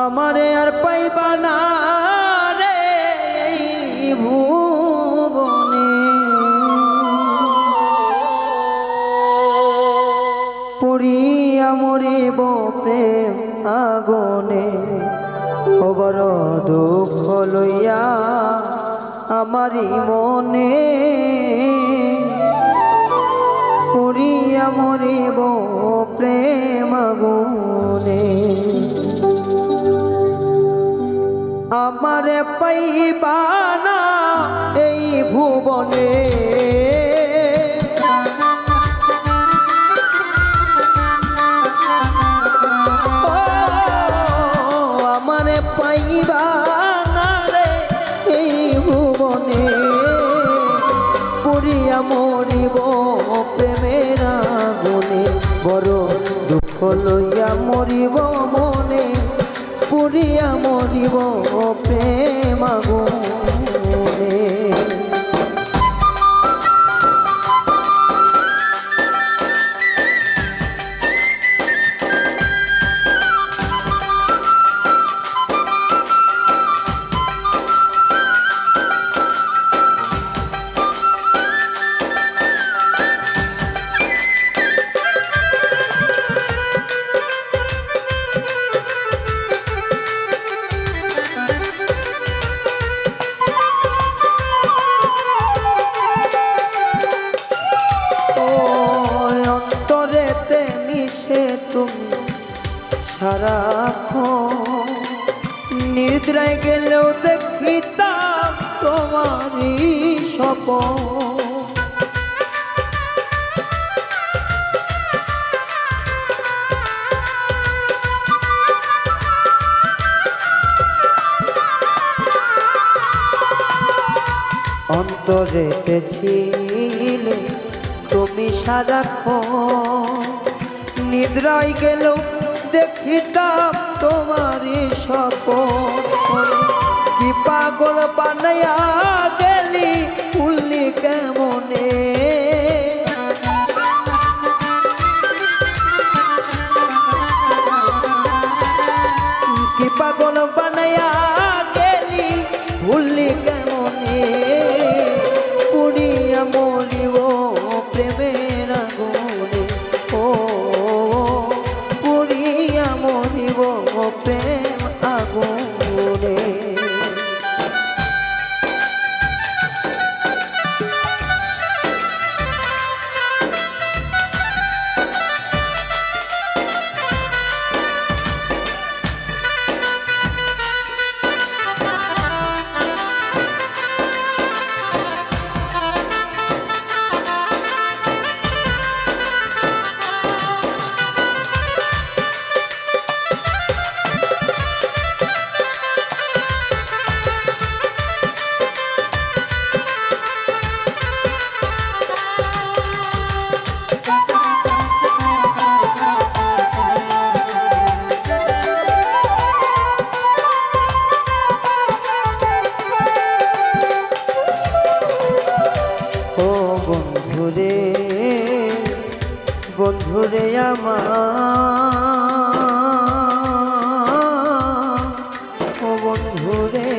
আমারে আর পাইবা না রে ভুবনে। পড়িয়া মরিব প্রেম আগুনে খবর দুঃখ লইয়া আমারই মনে। পড়িয়া মরিব প্রেম আগুনে পাইবা এই ভুবনে। আমারে পাইবা না রে এই ভুবনে। পুরিয়া মরিব প্রেমের আগুনে, বড় লইয়া মরিব মনে। পুরিয়া মরিব প্রেম আগুনে সারাক্ষণ নিদ্রায় গেলেও দেখিতাম তোমারই স্বপন। অন্তরেতে ছিলে তুমি সারাক্ষণ। নিদ্রায় গেল দেখিতাম তোমারই স্বপন কি পাগল বানাইয়া গেলি উল্লি কেমনে? কি পাগল মরিব প্রেম। আমার ও বন্ধুরে,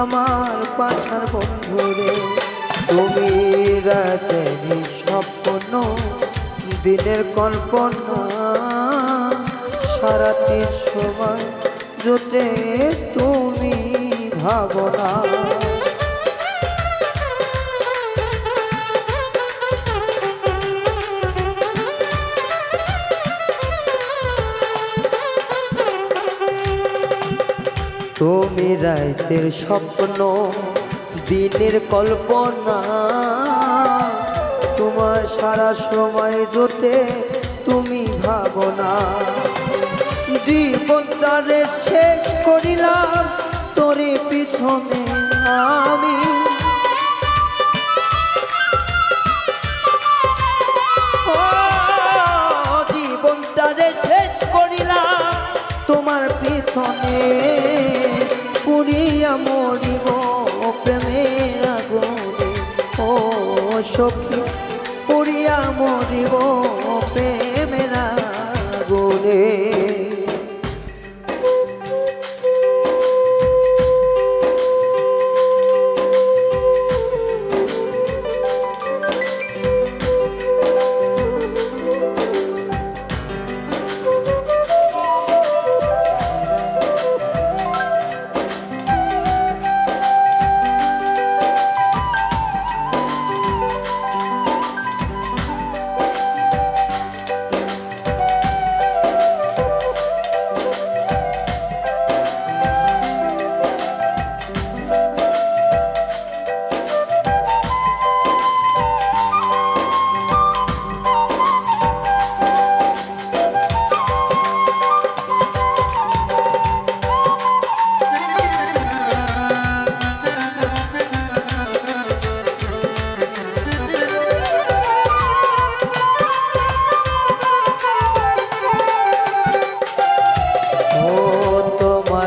আমার পাশার বন্ধুরে, তুমি রাতের স্বপ্ন দিনের কল্পনা, সারাটি সময় জোটে তুমি ভাবনা। তুমি রাইতের স্বপ্ন, দিনের কল্পনা। তোমার সারা সময় জোটে তুমি ভাবনা। জীবনটারে শেষ করিলাম, তোরে পিছনে আমি। জীবনটারে শেষ করিলাম, তোমার পিছনে মরিব প্রেমের আগুনে ও সখী পড়িয়া মরিব।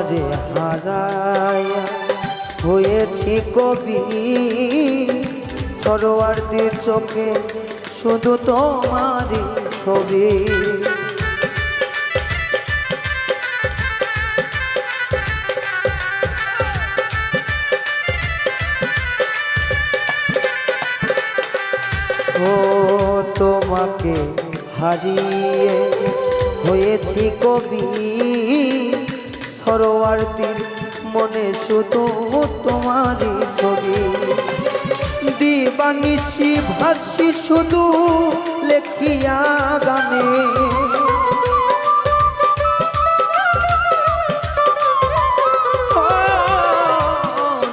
তোমারে হারায়া হয়েছি কবি। সরোয়ারদের চোখে শুধু তোমারই ছবি। ও তোমাকে হারিয়ে হয়েছি কবি। সরোয়ারদের মনে শুধু তোমারই ছবি। দিবানিশি ভাসি শুধু লেখিয়া গানে।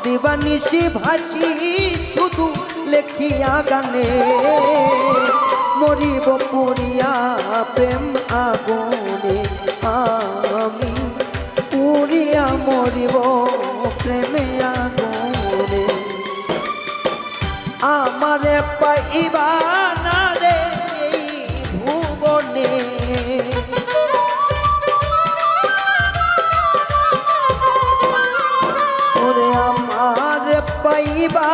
দিবানিশি ভাসি শুধু লেখিয়া গানে। মরিব পুরিয়া প্রেম আগুনে, আমি মরিব প্রেমে আগুনে। আমারে পাইবা না রে ভুবনে। ওরে আমার পাইবা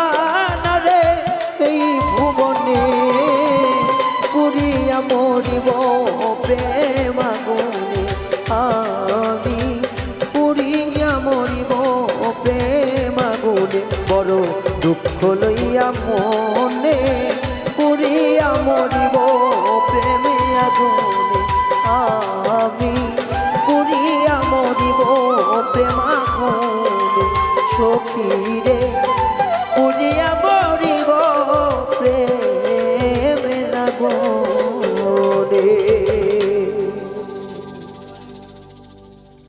দুঃখ লইয়া মনে পুরিয়া মরিব প্রেমে আগুনে। আমি পুরিয়া মরিব প্রেমা আগুনে